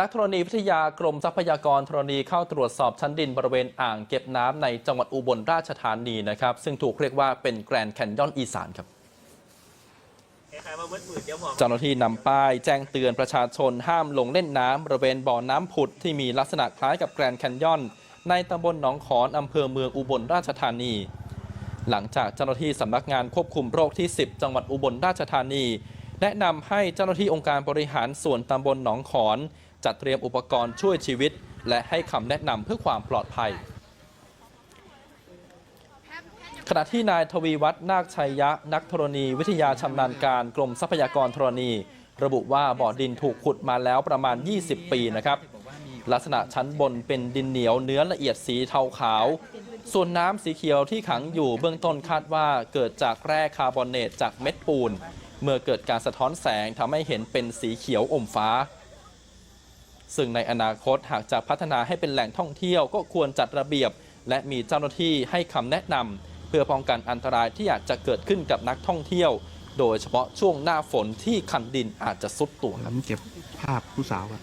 นักธรณีวิทยากรมทรัพยากรธรณีเข้าตรวจสอบชั้นดินบริเวณอ่างเก็บน้ำในจังหวัดอุบลราชธานีนะครับ ซึ่งถูกเรียกว่าเป็นแกรนด์แคนยอนอีสานครับเดี๋ยวผมเจ้าหน้าที่นำป้ายแจ้งเตือนประชาชนห้ามลงเล่นน้ำบริเวณบ่อน้ำผุดที่มีลักษณะคล้ายกับแกรนด์แคนยอน ในตำบลหนองขอนอำเภอเมืองอุบลราชธานี หลังจากเจ้าหน้าที่สำนักงานควบคุมโรคที่ 10 จังหวัดอุบลราชธานี แนะนำให้เจ้าหน้าที่องค์การบริหารส่วนตำบลหนองขอน จัดเตรียมอุปกรณ์ช่วยชีวิต และให้คำแนะนำเพื่อความปลอดภัย ขณะที่นายทวีวัฒน์นาคชัยยะ นักธรณีวิทยาชำนาญการกรมทรัพยากรธรณี ระบุว่าบ่อดินถูกขุดมาแล้วประมาณ 20 ปีนะครับลักษณะชั้นบนเป็นดินเหนียวเนื้อละเอียดสีเทาขาว ส่วนน้ำสีเขียวที่ขังอยู่เบื้องต้นคาดว่าเกิดจากแร่คาร์บอเนตจากเม็ดปูน เมื่อเกิดการสะท้อนแสงทำให้เห็นเป็นสีเขียวอมฟ้า ซึ่งในอนาคตหากจะพัฒนาให้เป็นแหล่งท่องเที่ยวก็ควรจัดระเบียบ และมีเจ้าหน้าที่ให้คำแนะนำเพื่อป้องกันอันตรายที่อาจจะเกิดขึ้นกับนักท่องเที่ยว โดยเฉพาะช่วงหน้าฝนที่คันดินอาจจะซุดตัวครับ ผมเก็บภาพผู้สาวครับ